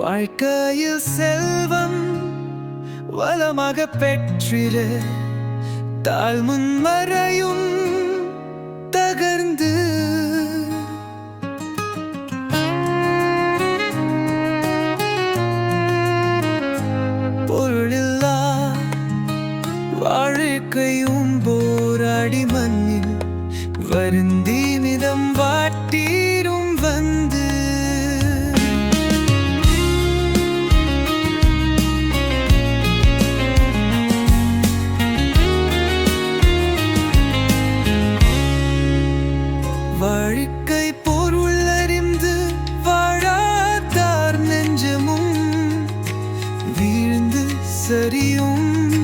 வாழ்க்கையில் செல்வம் வளமாக பெற்றிரு தாழ்முன் வரையும் தகர்ந்து. பொருளில்லா வாழ்க்கையும் போராடி மண்ணில் வருந்தி மிதம் வாட்டி வாழ்க்கை போர் உள்ளறிந்து வாழாத்தார் நெஞ்சமும் வீழ்ந்து சரியும்.